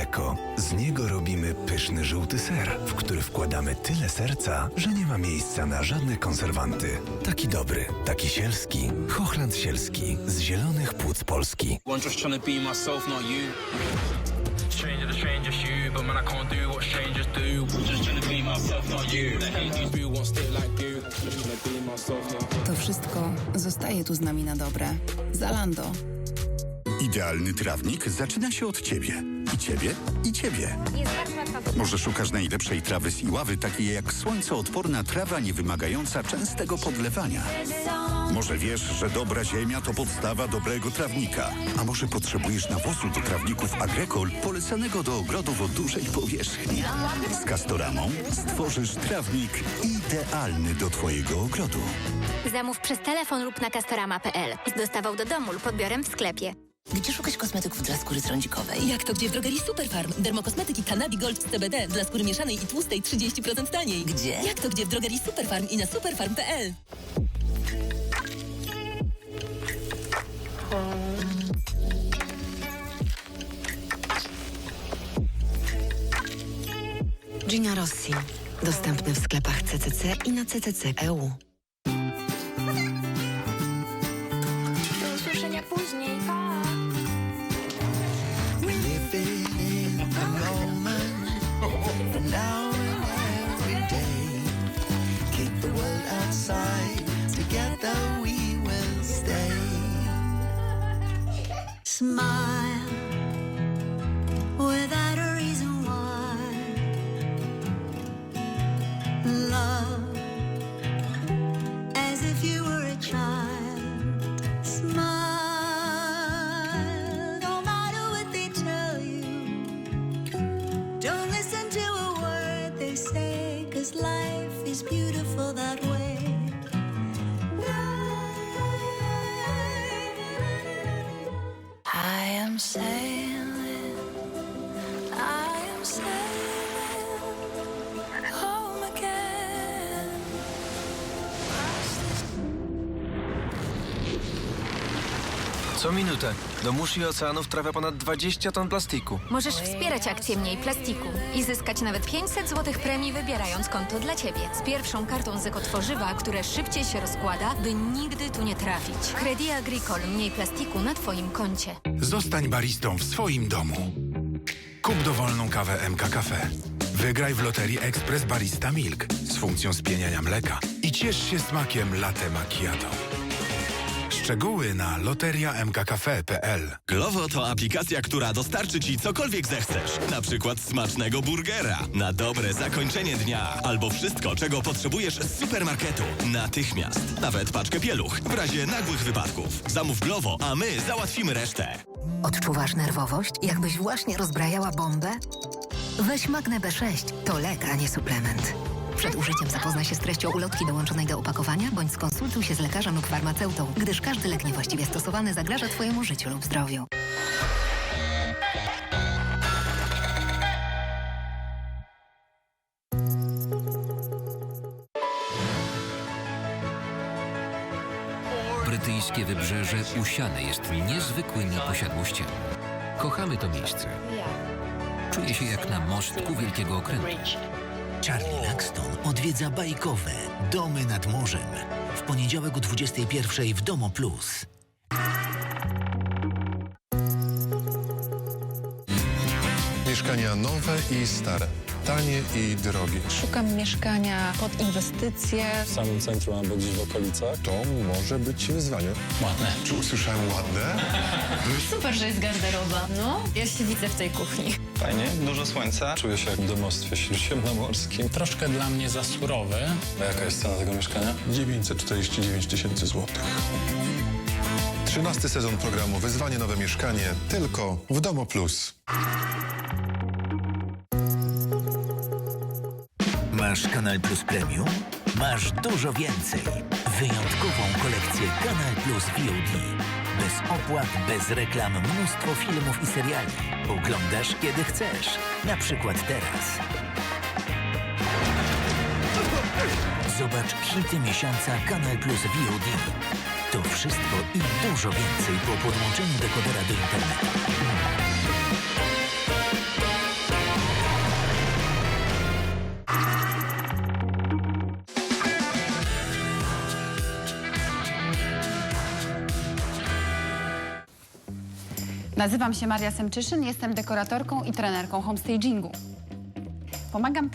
Eko. Z niego robimy pyszny żółty ser, w który wkładamy tyle serca, że nie ma miejsca na żadne konserwanty. Taki dobry, taki sielski. Hochland Sielski z zielonych płuc Polski. I'm just trying to be myself, not you. Stranger to stranger, you, but man, I can't do what strangers do. Just trying to be myself, not you. The haters real won't stay like you. Just trying to be myself, not To wszystko zostaje tu z nami na dobre. Zalando. Idealny trawnik zaczyna się od ciebie. I ciebie, i ciebie. Może szukasz najlepszej trawy z Iławy, takiej jak słońcoodporna trawa niewymagająca częstego podlewania. Może wiesz, że dobra ziemia to podstawa dobrego trawnika. A może potrzebujesz nawozu do trawników Agrykol polecanego do ogrodów o dużej powierzchni. Z Castoramą stworzysz trawnik idealny do twojego ogrodu. Zamów przez telefon lub na castorama.pl. Z dostawą do domu lub odbiorem w sklepie. Gdzie szukać kosmetyków dla skóry trądzikowej? Jak to gdzie? W drogerii Superfarm. Dermokosmetyki Cannabis Gold z CBD dla skóry mieszanej i tłustej 30% taniej. Gdzie? Jak to gdzie? W drogerii Superfarm i na superfarm.pl. Gina Rossi. Dostępny w sklepach CCC i na ccc.eu. Smile I Co minutę do mórz i oceanów trafia ponad 20 ton plastiku. Możesz wspierać akcję Mniej Plastiku i zyskać nawet 500 zł premii wybierając konto dla Ciebie. Z pierwszą kartą z ekotworzywa, które szybciej się rozkłada, by nigdy tu nie trafić. Credit Agricole Mniej Plastiku na Twoim koncie. Zostań baristą w swoim domu. Kup dowolną kawę MK Cafe. Wygraj w loterii Express Barista Milk z funkcją spieniania mleka i ciesz się smakiem latte macchiato. Szczegóły na loteriamkcafe.pl Glovo to aplikacja, która dostarczy Ci cokolwiek zechcesz. Na przykład smacznego burgera, na dobre zakończenie dnia, albo wszystko, czego potrzebujesz z supermarketu. Natychmiast. Nawet paczkę pieluch, w razie nagłych wypadków. Zamów Glovo, a my załatwimy resztę. Odczuwasz nerwowość? Jakbyś właśnie rozbrajała bombę? Weź Magnę B6. To lek, a nie suplement. Przed użyciem zapoznaj się z treścią ulotki dołączonej do opakowania, bądź skonsultuj się z lekarzem lub farmaceutą, gdyż każdy lek niewłaściwie stosowany zagraża Twojemu życiu lub zdrowiu. Brytyjskie wybrzeże usiane jest niezwykłymi posiadłościami. Kochamy to miejsce. Czuję się jak na mostku Wielkiego Okrętu. Charlie Langston odwiedza bajkowe Domy nad Morzem. W poniedziałek o 21 w Domo Plus. Mieszkania nowe i stare, tanie i drogie. Szukam mieszkania pod inwestycje. W samym centrum albo gdzieś w okolicach. To może być wyzwanie. Ładne. Czy usłyszałem ładne? Super, że jest garderoba. No, ja się widzę w tej kuchni. Fajnie, dużo słońca. Czuję się jak w domostwie śródziemnomorskim. Troszkę dla mnie za surowy. A jaka jest cena tego mieszkania? 949 tysięcy złotych. Trzynasty sezon programu Wyzwanie Nowe Mieszkanie tylko w Domo Plus. Masz Kanal Plus Premium? Masz dużo więcej. Wyjątkową kolekcję Kanal Plus VOD. Bez opłat, bez reklam, mnóstwo filmów i seriali. Oglądasz kiedy chcesz. Na przykład teraz. Zobacz hity miesiąca Kanal Plus VOD. To wszystko i dużo więcej po podłączeniu dekodera do internetu. Nazywam się Maria Semczyszyn, jestem dekoratorką i trenerką homestagingu. Pomagam